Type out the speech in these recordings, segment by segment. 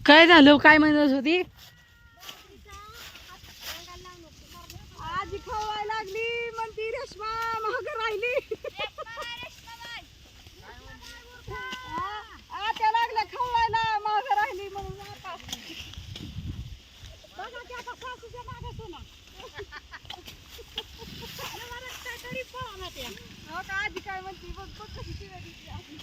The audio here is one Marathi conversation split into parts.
काय झालं? काय म्हणत होती? आजी खवाय लागली म्हणती रेशमा महाग राहिली. आ, त्या लागल्या खवायला महाग राहिली म्हणून आता. आता सासूच्या मागं सुना. हो आजी काय म्हणती बघ बघ कशी शिव्या देते आजी.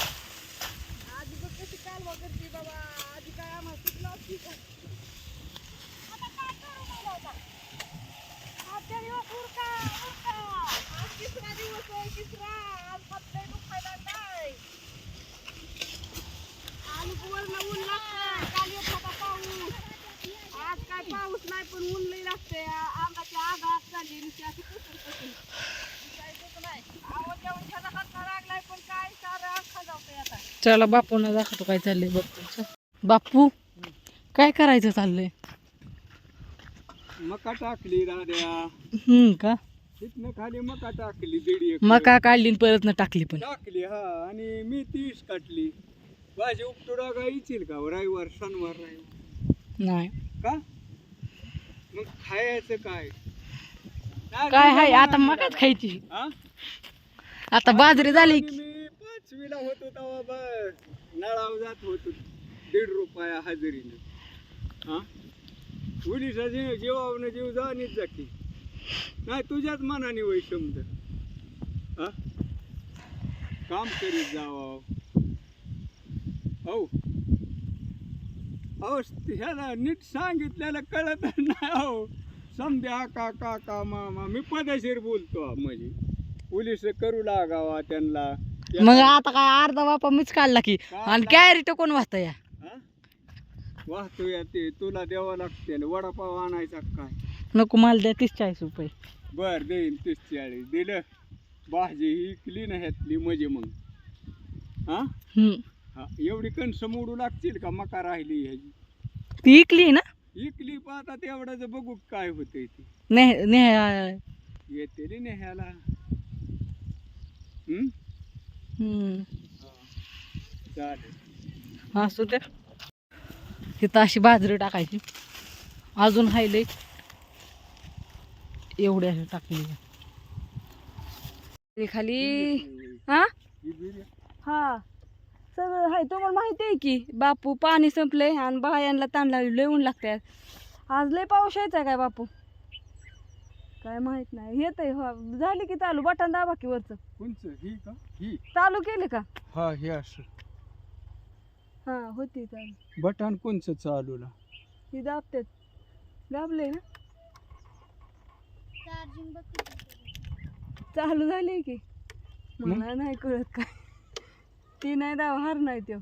आजी बघ कशी कालवा करते बाबा आजी काय आम्हाला शिकला असती का आता काय करू मला आता? आजच्या दिवस उरका उरका आज तिसरा दिवस आहे तिसरा आज हातपाय दुखायला काय आणि वरनं ऊन लागतंय काल येत होता पाऊस आज काय पाऊस नाही पण ऊन लई लागतंय आ- अंगाची आग आग झाली नुसती अशी जातोय आता चला बापूंना दाखवतो काय चाललंय बघतो बापू काय करायचं चाललंय? मका टाकली राड्या हम्म का? तिथनं खाली मका टाकली दीड एक मका काढली आणि परत न टाकली पण. टाकली हा आणि मी तीस काटली. भाजी उपटोडा काय येईल का? रविवार शनिवार रविवार. नाही. का? मग खायचं काय? काय हाय आता मकाच खायची. हा? आता बाजरी झाली. आणि मी पाचवीला होतो तेव्हा बस. नळाव जात होतो. दीड रुपया हजेरीनं. हा? पोलिसा जीव जीवावनं जीव जाणीच जाकी नाही तुझ्याच मनाने वय समज हा? काम करीत जावा. हो. अहो ह्याला नीट सांगितलेलं कळत नाही हो समजा का का का मामा मी पदशीर बोलतो म्हणजे. पोलीस करू लागावा त्यांना. मग आता काय अर्धा बापा मीच काढला की? आणि कॅरेट कोण वाहता या? हा? वाहतो या ते तुला द्यावं लागते ना. वडापाव आणायचा काय? नको मला द्या तीस चाळीस रुपये. बर देईन तीस चाळीस. दिलं. भाजी इकली ना ह्यातली म्हणजे मग. हा? हा एवढी कणसं मोडू लागतील का मका राहिली ह्याची? ती इकली ना? इकली पाहता तेवढ्याच बघू काय होतंय ते. येते रे नेह्याला हम्म? हम्म. हा. चालेल. असू द्या. तिथं अशी बाजरी टाकायची. अजून हायले एवढी अशी टाकली. खाली. हा? ही बिर्या- हा. सगळं हाय तुम्हाला माहिती आहे की बापू पाणी संपले आणि बायांना ताण लागली लय ऊन लागते आज लय पाऊस यायचा काय बापू? काय माहीत नाही. येत आहे झाली की चालू. बटन दाबा की वरचं. कोणचं? ही का? ही. चालू केले का? हा हे असं. हा होती चालू. बटन कोणचं चालू ना ही दाबते दाबले ना? चालू झाली की. मला नाही कळत काय. ती नाही दाब हार नाही तो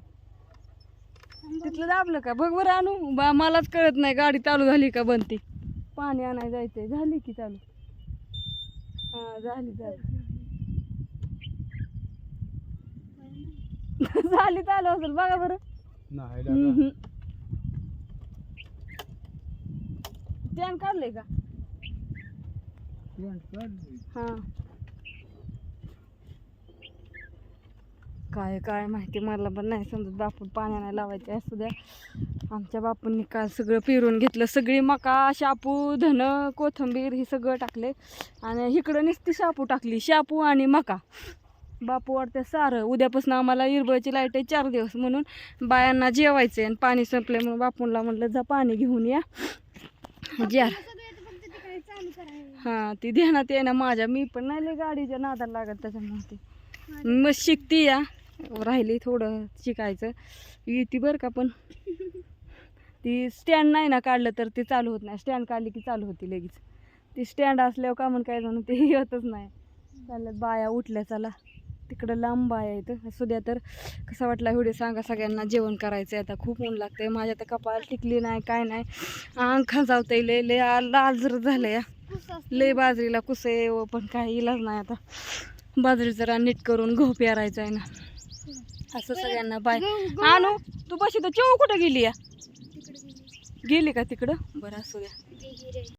तिथलं दाबलं का? बघ बरं आणू. बा मलाच कळत नाही गाडी चालू झाली का बंद ती. पाणी आणाय जायचंय. झाली की चालू. हा झाली झाली. झाली चालू असेल बघा बरं. नाही. स्टँड काढले का? हा. काय काय माहिती मला पण नाही समजत. बापून पाण्या नाही लावायचे असू द्या. आमच्या बापूंनी काल सगळं पेरून घेतलं. सगळी मका शापू धन कोथंबीर हे सगळं टाकले. आणि इकडं नुसती शापू टाकली. शापू आणि मका. बापू वाटतं सारं. उद्यापासून आम्हाला इरबळची लाइट आहे चार दिवस म्हणून. बायांना जेवायचं आणि पाणी संपले म्हणून बापूंला म्हटलं जा पाणी घेऊन या. ज्या. हां ती ध्यानात आहे ना माझ्या. मी पण नाही गाडीच्या नादाला लागत त्याच्यामुळे ती. मग शिकती या. राहिली थोडं शिकायचं. येते बरं का पण. ती स्टँड नाही ना काढलं तर ते चालू होत नाही. स्टँड काढली की चालू होती लगेच. ती स्टँड असल्यावर का म्हणून काय जाणं ते येतच नाही. चालत बाया उठल्या चला. तिकडं लांब बाया येतं असू द्या तर कसा वाटला व्हिडिओ सांगा सगळ्यांना. जेवण करायचं आहे आता. खूप ऊन लागतं आहे माझ्या तर कपाळ टिकली नाही काय नाही. अंग आहे लय लय आ- लाल जर झालं या लय बाजरीला कुसे व हो, पण काही इलाज नाही आता. बाजरी जरा नीट करून गहू पेरायचा आहे ना. असं सगळ्यांना बाय. आणू? तू बशी तर चेऊ कुठं गेली या? गेली का तिकडं? बरं असू द्या.